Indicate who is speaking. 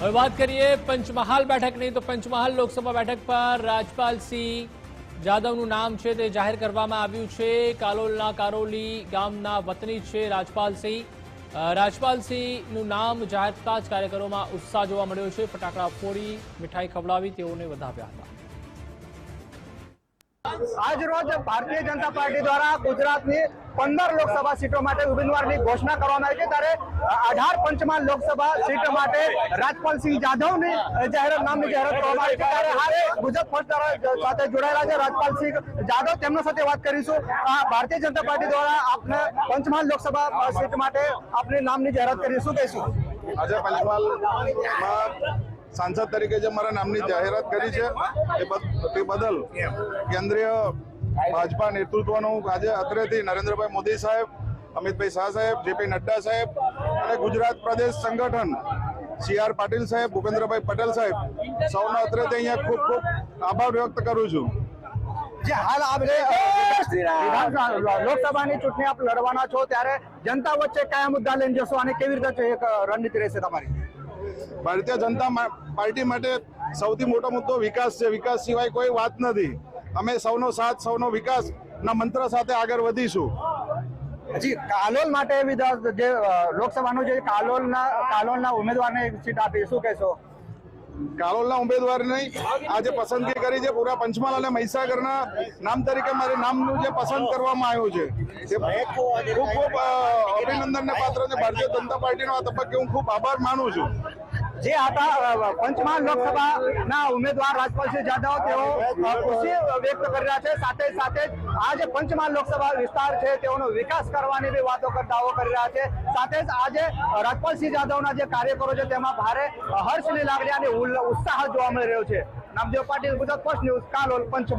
Speaker 1: હવે વાત કરીએ પંચમહાલ બેઠકની, તો પંચમહાલ લોકસભા બેઠક પર રાજપાલસિંહ જાદવનું નામ છે તે જાહેર કરવામાં આવ્યું છે. કાલોલના કારોલી ગામના વતની છે રાજપાલસિંહ રાજપાલ રાજપાલસિંહનું નામ જાહેર થતાં જ કાર્યકરોમાં ઉત્સાહ જોવા મળ્યો છે. ફટાકડા ફોડી, મીઠાઈ ખવડાવી તેઓને વધાવ્યા હતા.
Speaker 2: આજ રોજ ભારતીય જનતા પાર્ટી દ્વારા ગુજરાતની પંદર લોકસભા સીટો માટે ઉમેદવારની ઘોષણા કરવામાં આવી છે. ત્યારે અઢાર પંચમાં લોકસભા સીટ માટે રાજપાલસિંહ જાધવની જાહેરાત, નામની જાહેરાત કરવામાં આવી છે. ત્યારે હાલ ગુજરાત ફર્સ્ટ સાથે જોડાયેલા છે રાજપાલસિંહ જાધવ. તેમના સાથે વાત કરીશું. આ ભારતીય જનતા પાર્ટી દ્વારા આપને પંચમહાલ લોકસભા સીટ માટે આપની નામની જાહેરાત કરીશું. કહીશું.
Speaker 3: આજે પંચમહાલમાં સાંસદ તરીકે જે મારા નામની જાહેરાત કરી છે તે બદલ કેન્દ્રીય ભાજપા નેતૃત્વનું આજે અત્રેથી નરેન્દ્રભાઈ મોદી સાહેબ, અમિતભાઈ શાહ સાહેબ, જેપી નડ્ડા સાહેબ અને ગુજરાત પ્રદેશ સંગઠન સી આર પાટીલ સાહેબ, ભૂપેન્દ્રભાઈ પટેલ સાહેબ, સૌનો અત્રેથી અહીંયા ખૂબ ખૂબ આભાર વ્યક્ત કરું છું.
Speaker 2: જે હાલ આપણે લોકસભાની ચૂંટણી આપ લડવાના છો, ત્યારે જનતા વચ્ચે કયા મુદ્દા લઈને જશો અને કેવી રીતે એક રણનીતિ રહેશે તમારી?
Speaker 3: ભારતીય જનતા પાર્ટી માટે સૌથી મોટો મુદ્દો વિકાસ છે. વિકાસ સિવાય કોઈ વાત નથી. અમે સૌનો સાથ સૌનો વિકાસ ના મંત્ર સાથે આગળ વધીશું.
Speaker 2: જી કાલોલ માટે વિધા- જે લોકસભાનું જે કાલોલના કાલોલના ઉમેદવારને સીટ આપી શું કહેશો?
Speaker 3: કાલોલના ઉમેદવારની આજે પસંદગી કરી છે પૂરા પંચમહાલ અને મહીસાગરના નામ તરીકે મારે નામનું જે પસંદ કરવામાં આવ્યું છે. તે ખૂબ ખૂબ અભિનંદનને પાત્ર છે. ભારતીય જનતા પાર્ટીનો આ તબક્કે હું ખૂબ આભાર માનું છું.
Speaker 2: જે હતા પંચમહાલ લોકસભાના ઉમેદવાર રાજપાલસિંહ જાદવ તેઓ ખુશી વ્યક્ત કરી રહ્યા છે. સાથે સાથે જ આ જે પંચમહાલ લોકસભા વિસ્તાર છે, તેઓનો વિકાસ કરવાની બી વાતો દાવો કરી રહ્યા છે. સાથે જ આજે રાજપાલસિંહ જાદવના જે કાર્યકરો છે, તેમાં ભારે હર્ષની લાગણી અને ઉત્સાહ જોવા મળી રહ્યો છે. Namdev Patil, Gujarat first news, Kalol, Panchmahal.